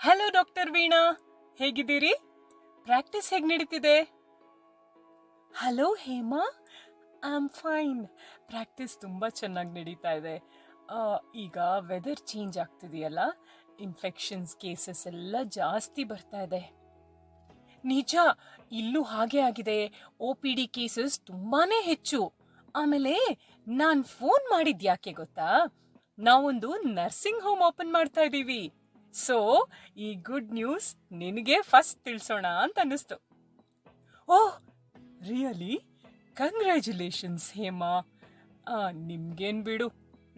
Hello doctor Veena ಹೇಗಿದ್ದೀರಿ? Practice ಹೇಗೆ ನಡೀತಿದೆ? Hello Hema. I am fine practice ತುಂಬ ಚೆನ್ನಾಗಿ ನಡೀತಾ ಇದೆ. ಈಗ ವೆದರ್ ಚೇಂಜ್ ಆಗ್ತಿದೆಯಲ್ಲ? ಇನ್ಫೆಕ್ಷನ್ಸ್ ಕೇಸಸ್ ಎಲ್ಲ ಜಾಸ್ತಿ ಬರ್ತಾ ಇದೆ. ನಿಜ, ಇಲ್ಲೂ ಹಾಗೆ ಆಗಿದೆ. ಒ ಪಿ ಡಿ ಕೇಸಸ್ ತುಂಬಾ ಹೆಚ್ಚು. ಆಮೇಲೆ ನಾನು ಫೋನ್ ಮಾಡಿದ್ಯಾಕೆ ಗೊತ್ತಾ? ನಾವೊಂದು ನರ್ಸಿಂಗ್ ಹೋಮ್ ಓಪನ್ ಮಾಡ್ತಾ ಇದ್ದೀವಿ. ಸೊ ಈ ಗುಡ್ ನ್ಯೂಸ್ ನಿನಗೆ ಫಸ್ಟ್ ತಿಳಿಸೋಣ ಅಂತ ಅನ್ನಿಸ್ತು. Oh really congratulations Hema. ನಿಮ್ಗೇನು ಬಿಡು.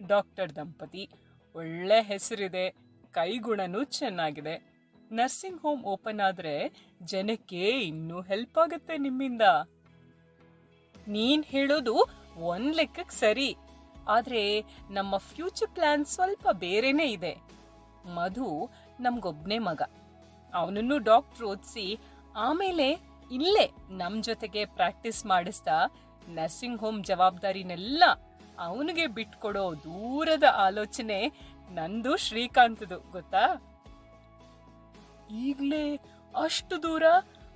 ಡಾಕ್ಟರ್ ದಂಪತಿ, ಒಳ್ಳೆ ಹೆಸರಿದೆ. ಕೈಗುಣನೂ ಚೆನ್ನಾಗಿದೆ. ನರ್ಸಿಂಗ್ ಹೋಮ್ ಓಪನ್ ಆದ್ರೆ ಜನಕ್ಕೆ ಇನ್ನೂ ಹೆಲ್ಪ್ ಆಗುತ್ತೆ ನಿಮ್ಮಿಂದ. ನೀನ್ ಹೇಳೋದು ಒಂದ್ ಲೆಕ್ಕಕ್ಕೆ ಸರಿ. ಆದ್ರೆ ನಮ್ಮ ಫ್ಯೂಚರ್ ಪ್ಲಾನ್ ಸ್ವಲ್ಪ ಬೇರೆನೇ ಇದೆ. ಮಧು ನಮ್ಗೊಬ್ನೇ ಮಗ. ಅವನನ್ನು ಡಾಕ್ಟರ್ ಓದಿಸಿ ಆಮೇಲೆ ಇಲ್ಲೇ ನಮ್ ಜೊತೆಗೆ ಪ್ರಾಕ್ಟೀಸ್ ಮಾಡಿಸ್ತಾ ನರ್ಸಿಂಗ್ ಹೋಮ್ ಜವಾಬ್ದಾರಿನೆಲ್ಲ ಅವನಿಗೆ ಬಿಟ್ಕೊಡೋ ದೂರದ ಆಲೋಚನೆ ನಂದು ಶ್ರೀಕಾಂತದು, ಗೊತ್ತಾ? ಈಗಲೇ ಅಷ್ಟು ದೂರ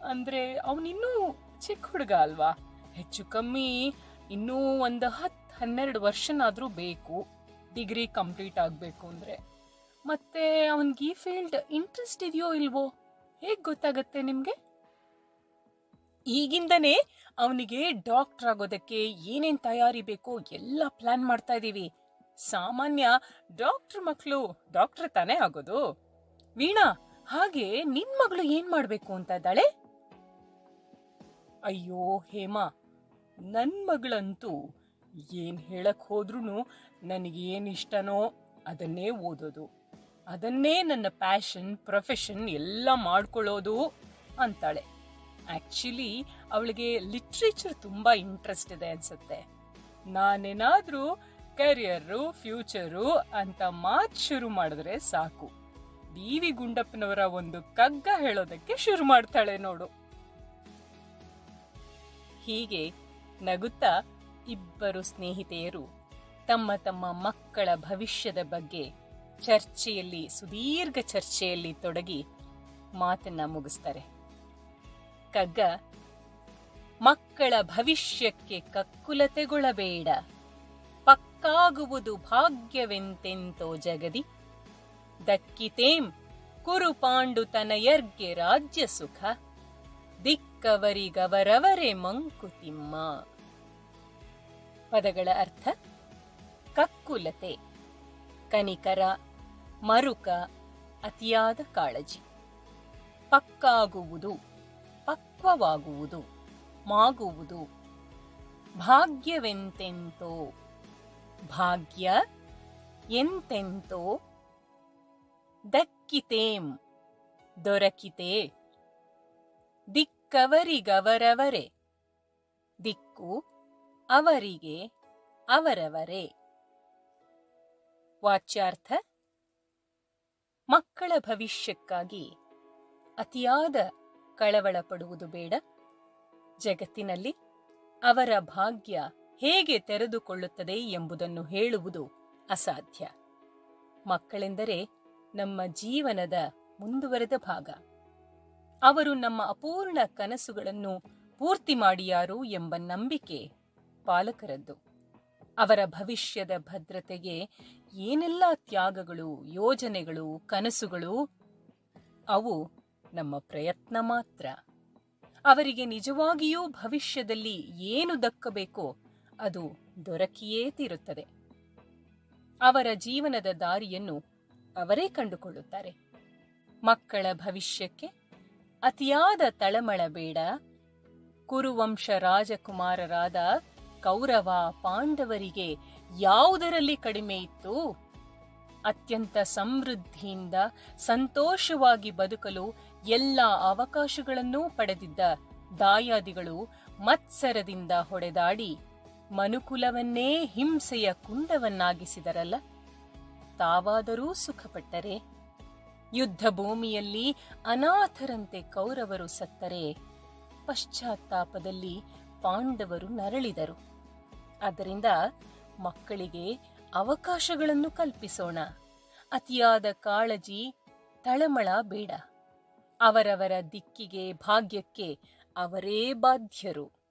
ಅಂದ್ರೆ ಅವನಿನ್ನೂ ಚಿಕ್ಕ ಹುಡುಗ ಅಲ್ವಾ? ಹೆಚ್ಚು ಕಮ್ಮಿ ಇನ್ನೂ ಒಂದು ಹತ್ತು ಹನ್ನೆರಡು ವರ್ಷನಾದ್ರೂ ಬೇಕು. ಡಿಗ್ರಿ ಕಂಪ್ಲೀಟ್ ಆಗ್ಬೇಕು ಅಂದ್ರೆ. ಮತ್ತೆ ಅವನಿಗೆ ಈ ಫೀಲ್ಡ್ ಇಂಟ್ರೆಸ್ಟ್ ಇದೆಯೋ ಇಲ್ವೋ? ಹೇಗ್ ಗೊತ್ತಾಗತ್ತೆ ನಿಮಗೆ? ಈಗಿಂದನೇ ಅವನಿಗೆ ಡಾಕ್ಟರ್ ಆಗೋದಕ್ಕೆ ಏನೇನ್ ತಯಾರಿ ಬೇಕೋ ಎಲ್ಲ ಪ್ಲಾನ್ ಮಾಡ್ತಾ ಇದೀವಿ. ಸಾಮಾನ್ಯ ಡಾಕ್ಟರ್ ಮಕ್ಕಳು ಡಾಕ್ಟರ್ ತಾನೇ ಆಗೋದು. ವೀಣಾ, ಹಾಗೆ ನಿನ್ ಮಗಳು ಏನ್ ಮಾಡ್ಬೇಕು ಅಂತ ಇದ್ದಾಳೆ? ಅಯ್ಯೋ, ಹೇಮಾ, ನನ್ ಮಗಳಂತೂ ಏನ್ ಹೇಳಕ್ ಹೋದ್ರೂ ನನಗೇನ್ ಇಷ್ಟನೋ ಅದನ್ನೇ ಓದೋದು. ಅದನ್ನೇ ನನ್ನ ಪ್ಯಾಷನ್ ಪ್ರೊಫೆಷನ್ ಎಲ್ಲ ಮಾಡ್ಕೊಳ್ಳೋದು ಅಂತಾಳೆ. ಆ್ಯಕ್ಚುಲಿ ಅವಳಿಗೆ ಲಿಟ್ರೇಚರ್ ತುಂಬ ಇಂಟ್ರೆಸ್ಟ್ ಇದೆ ಅನ್ಸುತ್ತೆ. ನಾನೇನಾದರೂ ಕೆರಿಯರು ಫ್ಯೂಚರು ಅಂತ ಮಾತ್ ಶುರು ಮಾಡಿದ್ರೆ ಸಾಕು. ಡಿ ವಿ ಗುಂಡಪ್ಪನವರ ಒಂದು ಕಗ್ಗ ಹೇಳೋದಕ್ಕೆ ಶುರು ಮಾಡ್ತಾಳೆ ನೋಡು. ಹೀಗೆ ನಗುತ್ತಾ ಇಬ್ಬರು ಸ್ನೇಹಿತೆಯರು ತಮ್ಮ ತಮ್ಮ ಮಕ್ಕಳ ಭವಿಷ್ಯದ ಬಗ್ಗೆ ಚರ್ಚೆಯಲ್ಲಿ, ಸುದೀರ್ಘ ಚರ್ಚೆಯಲ್ಲಿ ತೊಡಗಿ ಮಾತನ್ನ ಮುಗಿಸ್ತಾರೆ. ಕಗ್ಗ, ಮಕ್ಕಳ ಭವಿಷ್ಯಕ್ಕೆ ಕಕ್ಕುಲತೆಗೊಳ್ಳಬೇಡ ಪಕ್ಕಾಗುವುದು ಭಾಗ್ಯವೆಂತೆಂತೋ ಜಗದಿ. ದಕ್ಕಿತೇಂ ಕುರು ಪಾಂಡು ತನಯರ್ಗೆ ರಾಜ್ಯ ಸುಖ. ದಿಕ್ಕವರಿಗವರವರೇ ಮಂಕುತಿಮ್ಮ ಪದಗಳ ಅರ್ಥ, ಕಕ್ಕುಲತೆ. ಕನಿಕರ ಮರುಕ ಅತಿಯಾದ ಕಾಳಜಿ. ಪಕ್ಕಾಗುವುದು, ಪಕ್ವವಾಗುವುದು, ಮಾಗುವುದು. ಭಾಗ್ಯವೆಂತೆಂತೋ, ಭಾಗ್ಯ ಎಂತೆಂತೋ. ದಕ್ಕಿತೇಂ, ದೊರಕಿತೆ. ದಿಕ್ಕವರಿಗವರವರೇ, ದಿಕ್ಕು ಅವರಿಗೆ ಅವರವರೇ. ವಾಚ್ಯಾರ್ಥ ಮಕ್ಕಳ ಭವಿಷ್ಯಕ್ಕಾಗಿ ಅತಿಯಾದ ಕಳವಳ ಪಡುವುದು ಬೇಡ. ಜಗತ್ತಿನಲ್ಲಿ ಅವರ ಭಾಗ್ಯ ಹೇಗೆ ತೆರೆದುಕೊಳ್ಳುತ್ತದೆ ಎಂಬುದನ್ನು ಹೇಳುವುದು ಅಸಾಧ್ಯ. ಮಕ್ಕಳೆಂದರೆ ನಮ್ಮ ಜೀವನದ ಮುಂದುವರೆದ ಭಾಗ. ಅವರು ನಮ್ಮ ಅಪೂರ್ಣ ಕನಸುಗಳನ್ನು ಪೂರ್ತಿ ಮಾಡಿಯಾರು ಎಂಬ ನಂಬಿಕೆ ಪಾಲಕರದ್ದು. ಅವರ ಭವಿಷ್ಯದ ಭದ್ರತೆಗೆ ಏನೆಲ್ಲ ತ್ಯಾಗಗಳು, ಯೋಜನೆಗಳು, ಕನಸುಗಳು, ಅವು ನಮ್ಮ ಪ್ರಯತ್ನ ಮಾತ್ರ. ಅವರಿಗೆ ನಿಜವಾಗಿಯೂ ಭವಿಷ್ಯದಲ್ಲಿ ಏನು ದಕ್ಕಬೇಕೋ ಅದು ದೊರಕಿಯೇ ತೀರುತ್ತದೆ. ಅವರ ಜೀವನದ ದಾರಿಯನ್ನು ಅವರೇ ಕಂಡುಕೊಳ್ಳುತ್ತಾರೆ. ಮಕ್ಕಳ ಭವಿಷ್ಯಕ್ಕೆ ಅತಿಯಾದ ತಳಮಳ ಬೇಡ. ಕುರುವಂಶ ರಾಜಕುಮಾರರಾದ ಕೌರವ ಪಾಂಡವರಿಗೆ ಯಾವುದರಲ್ಲಿ ಕಡಿಮೆ ಇತ್ತು? ಅತ್ಯಂತ ಸಮೃದ್ಧಿಯಿಂದ ಸಂತೋಷವಾಗಿ ಬದುಕಲು ಎಲ್ಲ ಅವಕಾಶಗಳನ್ನೂ ಪಡೆದಿದ್ದ ದಾಯಾದಿಗಳು ಮತ್ಸರದಿಂದ ಹೊಡೆದಾಡಿ ಮನುಕುಲವನ್ನೇ ಹಿಂಸೆಯ ಕುಂಡವನ್ನಾಗಿಸಿದರಲ್ಲ? ತಾವಾದರೂ ಸುಖಪಟ್ಟರೆ? ಯುದ್ಧ ಭೂಮಿಯಲ್ಲಿ ಅನಾಥರಂತೆ ಕೌರವರು ಸತ್ತರೆ. ಪಶ್ಚಾತ್ತಾಪದಲ್ಲಿ ಪಾಂಡವರು ನರಳಿದರು. ಆದ್ದರಿಂದ ಮಕ್ಕಳಿಗೆ ಅವಕಾಶಗಳನ್ನು ಕಲ್ಪಿಸೋಣ. ಅತಿಯಾದ ಕಾಳಜಿ ತಳಮಳ ಬೇಡ. ಅವರವರ ದಿಕ್ಕಿಗೆ ಭಾಗ್ಯಕ್ಕೆ ಅವರೇ ಬಾಧ್ಯರು.